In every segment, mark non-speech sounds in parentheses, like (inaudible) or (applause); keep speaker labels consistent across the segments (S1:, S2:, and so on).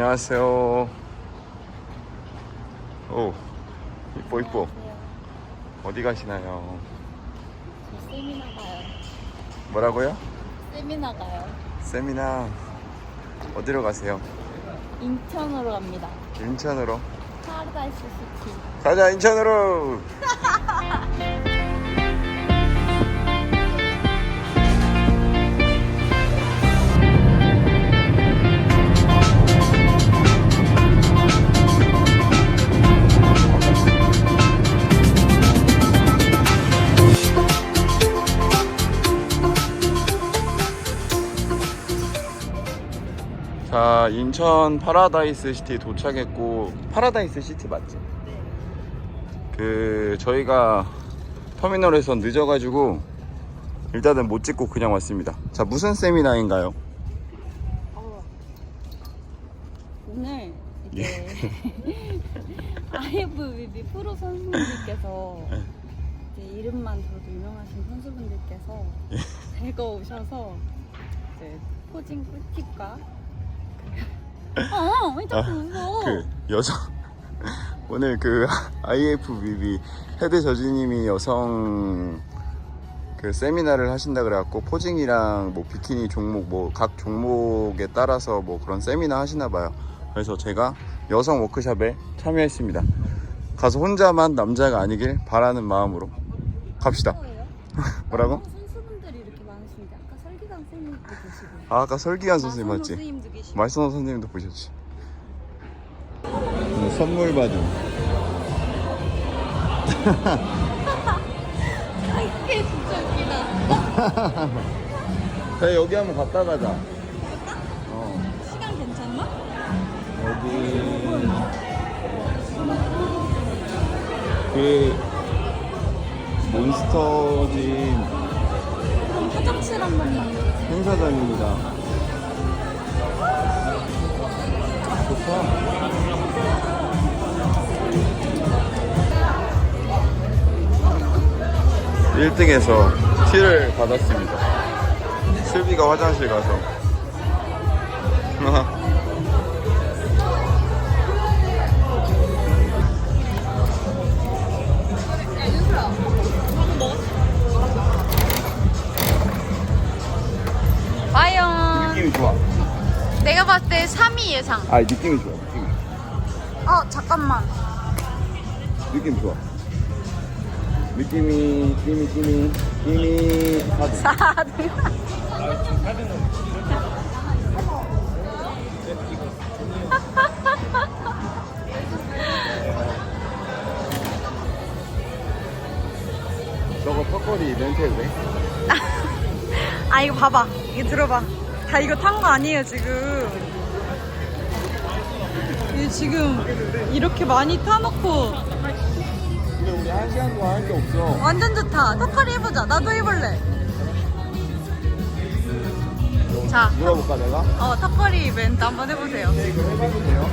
S1: 안녕하세요. 오, 이뻐 이뻐. 어디 가시나요?
S2: 저 세미나 가요.
S1: 뭐라고요?
S2: 세미나 가요.
S1: 세미나 어디로 가세요?
S2: 인천으로 갑니다.
S1: 인천으로.
S2: 파라다이스 시티.
S1: 가자 인천으로. (laughs) 자, 인천 파라다이스 시티 도착했고 파라다이스 시티 맞지? 그 저희가 터미널에서 늦어가지고 일단은 못 찍고 그냥 왔습니다. 자, 무슨 세미나인가요?
S2: 어. 오늘 이제
S1: 예. (laughs)
S2: IFBB 프로 선수분들께서
S1: 네.
S2: 이제 이름만 들어도 유명하신 선수분들께서
S1: 예.
S2: 대거 오셔서 이제 포징 꿀팁과 그... 어, 왜 자꾸 웃어?
S1: 그 여성 (laughs) 오늘 그 IFBB 헤드 저지님이 여성 그 세미나를 하신다 그래갖고 포징이랑 뭐 비키니 종목 뭐 각 종목에 따라서 뭐 그런 세미나 하시나 봐요. 그래서 제가 여성 워크샵에 참여했습니다. 가서 혼자만 남자가 아니길 바라는 마음으로 갑시다. (laughs) 뭐라고?
S2: 어, 선수분들이 이렇게 많으신데 아까 설기강 계시고
S1: 아, 아까 설기현 선생님
S2: 나선호
S1: 맞지?
S2: 선생님도 계시고.
S1: 말선호 선생님도 보셨지? 선물 받은.
S2: 아, (laughs) 이게 진짜 웃기다. (laughs)
S1: 그래 여기 한번 갔다 가자. 어.
S2: 시간 괜찮나?
S1: 여기. 그 몬스터짐
S2: 화장실 한 번만
S1: 행사장입니다. 좋다 1등에서 티를 받았습니다. 슬비가 화장실 가서 아 느낌이 좋아 느낌이.
S2: 어 잠깐만.
S1: 느낌 좋아. 느낌이 느낌이 느낌이 느낌이 4등
S2: 4등
S1: 저거 턱걸이 이벤트 해도 돼? (laughs)
S2: 아 이거 봐봐. 이거 들어봐. 다 이거 탄 거 아니에요 지금 이게 지금 이렇게 많이 타놓고
S1: 근데 우리 한 시간 동안 할 게 없어
S2: 완전 좋다 턱걸이 해보자 나도 해볼래 자
S1: 물어볼까 내가?
S2: 어, 턱걸이 이벤트 한번 해보세요.
S1: 이거 해봐도 돼요?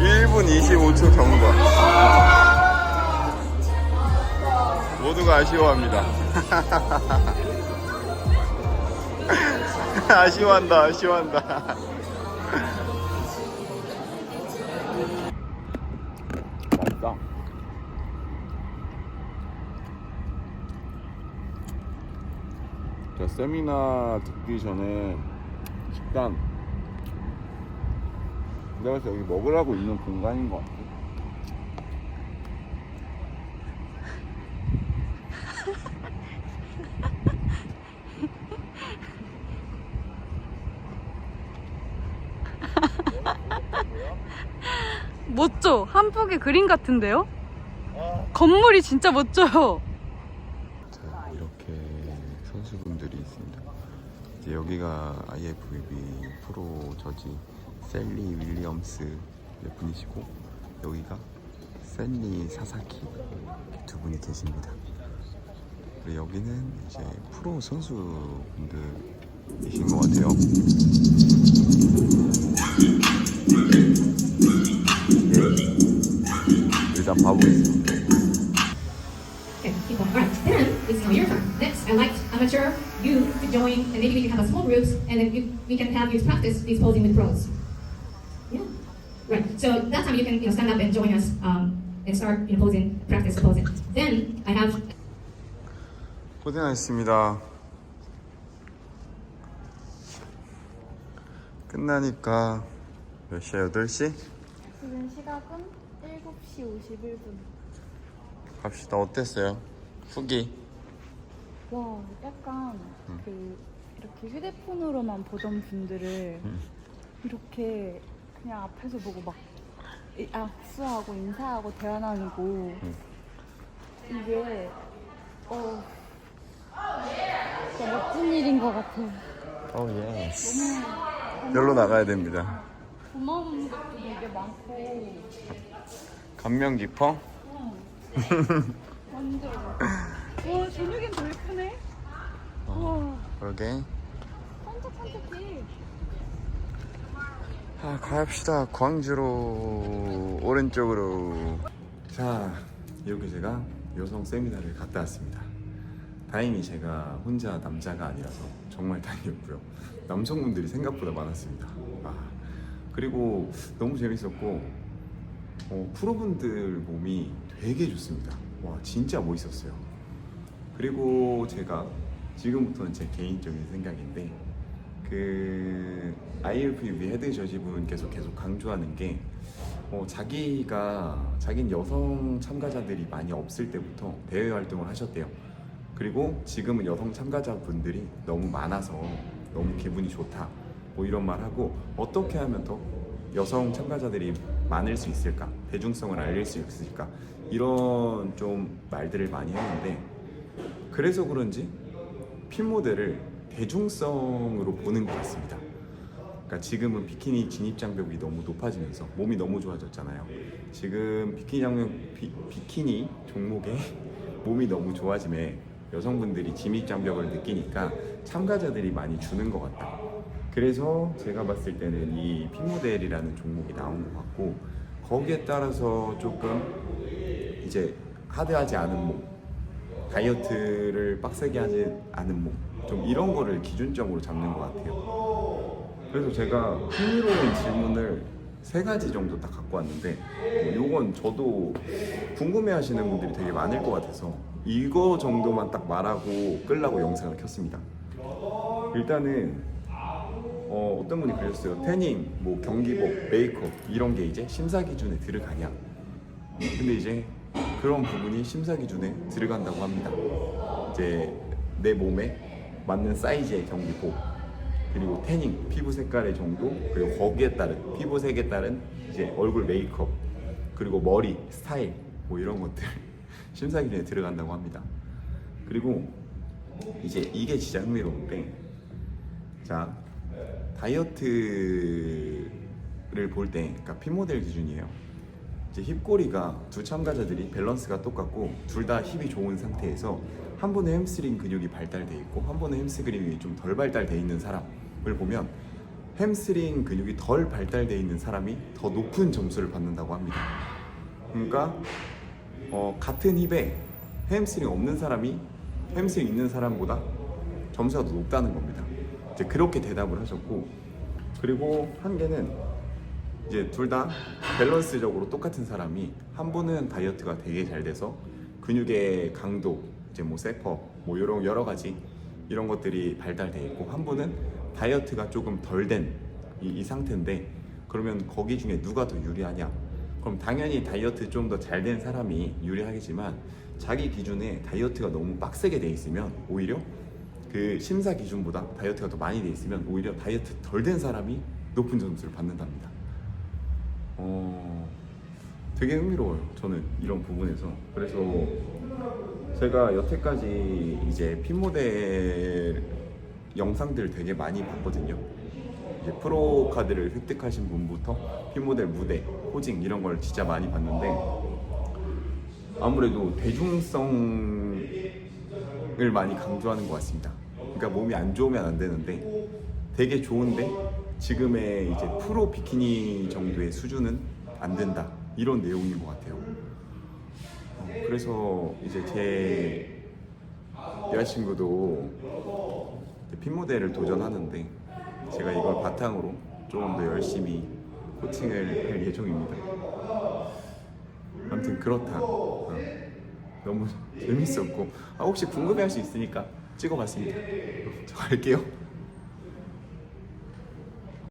S1: 1분 25초 경과 모두가 아쉬워합니다 (laughs) (laughs) 아쉬워한다 아쉬워한다. 맛있다. 자 세미나 듣기 전에 식단 내가 여기 먹으라고 있는 공간인 것 같아
S2: 멋져. 한폭의 그림 같은데요? 건물이 진짜 멋져요.
S1: 자, 이렇게 선수분들이 있습니다. 이제 여기가 IFBB 프로 저지 셀리 윌리엄스 분이시고 여기가 샌리 사사키 두 분이 계십니다. 그리고 여기는 이제 프로 선수분들이신 것 같아요.
S3: Have a small groups, and then you, we can have you practice these posing with pros. Yeah. Right. So that time you can you know, stand up and join us um, and start you know, posing, practice posing. Then I have
S1: 고생하셨습니다. 끝나니까 몇 시야? 8시?
S2: 지금 시각은 7시 51분.
S1: 갑시다. 어땠어요? 후기?
S2: 와, 약간 그 이렇게 휴대폰으로만 보던 분들을 이렇게 그냥 앞에서 보고 막 이- 악수하고 인사하고 대화 나누고 이게 어 진짜 멋진 일인 것 같아요.
S1: 오 예스. 열로 나가야 됩니다.
S2: 고마운 것도 되게 많고
S1: 감명 깊어? (laughs)
S2: 완전 와 저녁엔 더 예쁘네. 와
S1: 그러게. 아, 가합시다. 광주로 오른쪽으로. 자, 이렇게 제가 여성 세미나를 갔다 왔습니다. 다행히 제가 혼자 남자가 아니라서 정말 다행이었고요. 남성분들이 생각보다 많았습니다. 아, 그리고 너무 재밌었고 어, 프로분들 몸이 되게 좋습니다. 와, 진짜 멋있었어요. 그리고 제가 지금부터는 제 개인적인 생각인데 그 ILPV 헤드 저지분께서 계속 강조하는 게 어, 자기가 자긴 여성 참가자들이 많이 없을 때부터 대외 활동을 하셨대요. 그리고 지금은 여성 참가자분들이 너무 많아서 너무 기분이 좋다. 뭐 이런 말 하고 어떻게 하면 더 여성 참가자들이 많을 수 있을까? 대중성을 알릴 수 있을까? 이런 좀 말들을 많이 했는데 그래서 그런지 핀 모델을 대중성으로 보는 것 같습니다. 그러니까 지금은 비키니 진입 장벽이 너무 높아지면서 몸이 너무 좋아졌잖아요. 지금 비키니 장벽 비, 비키니 종목에 (laughs) 몸이 너무 좋아짐에 여성분들이 진입 장벽을 느끼니까 참가자들이 많이 주는 것 같다. 그래서 제가 봤을 때는 이 핀 모델이라는 종목이 나온 것 같고 거기에 따라서 조금 이제 하드하지 않은 몸 다이어트를 빡세게 하지 않은 몸, 좀 이런 거를 기준점으로 잡는 것 같아요. 그래서 제가 흥미로운 질문을 세 가지 정도 딱 갖고 왔는데, 뭐 요건 저도 궁금해 하시는 분들이 되게 많을 것 같아서 이거 정도만 딱 말하고 끌라고 영상을 켰습니다. 일단은, 어, 어떤 분이 그러셨어요. 태닝, 뭐 경기복, 메이크업, 이런 게 이제 심사 기준에 들어가냐. 근데 이제 그런 부분이 심사 기준에 들어간다고 합니다. 이제 내 몸에 맞는 사이즈의 경기복 그리고 태닝 피부 색깔의 정도 그리고 거기에 따른 피부 색에 따른 이제 얼굴 메이크업 그리고 머리 스타일 뭐 이런 것들 (laughs) 심사 기준에 들어간다고 합니다. 그리고 이제 이게 진짜 흥미로운데 자 다이어트를 볼 때 그러니까 핀 모델 기준이에요. 이제 힙꼬리가 두 참가자들이 밸런스가 똑같고 둘 다 힙이 좋은 상태에서 한 분의 햄스트링 근육이 발달돼 있고 한 분의 햄스트링이 좀 덜 발달돼 있는 사람을 보면 햄스트링 근육이 덜 발달돼 있는 사람이 더 높은 점수를 받는다고 합니다. 그러니까 어, 같은 힙에 햄스트링 없는 사람이 햄스트링 있는 사람보다 점수가 더 높다는 겁니다. 이제 그렇게 대답을 하셨고 그리고 한 개는 이제 둘 다 밸런스적으로 똑같은 사람이 한 분은 다이어트가 되게 잘 돼서 근육의 강도 이제 뭐 세퍼 뭐 이런 여러 가지 이런 것들이 발달돼 있고 한 분은 다이어트가 조금 덜된이이 상태인데 그러면 거기 중에 누가 더 유리하냐? 그럼 당연히 다이어트 좀 더 잘 된 사람이 유리하겠지만 자기 기준에 다이어트가 너무 빡세게 돼 있으면 오히려 그 심사 기준보다 다이어트가 더 많이 돼 있으면 오히려 다이어트 덜 된 사람이 높은 점수를 받는답니다. 어, 되게 흥미로워요. 저는 이런 부분에서. 그래서 제가 여태까지 이제 핀 모델 영상들 되게 많이 봤거든요. 이제 프로 카드를 획득하신 분부터 핀 모델 무대, 포징 이런 걸 진짜 많이 봤는데 아무래도 대중성을 많이 강조하는 것 같습니다. 그러니까 몸이 안 좋으면 안 되는데 되게 좋은데 지금의 이제 프로 비키니 정도의 수준은 안 된다 이런 내용인 것 같아요. 어, 그래서 이제 제 여자친구도 핀 모델을 도전하는데 제가 이걸 바탕으로 조금 더 열심히 코칭을 할 예정입니다. 아무튼 그렇다. 어, 너무 (laughs) 재밌었고 아, 혹시 궁금해할 수 있으니까 찍어봤습니다. 저 갈게요.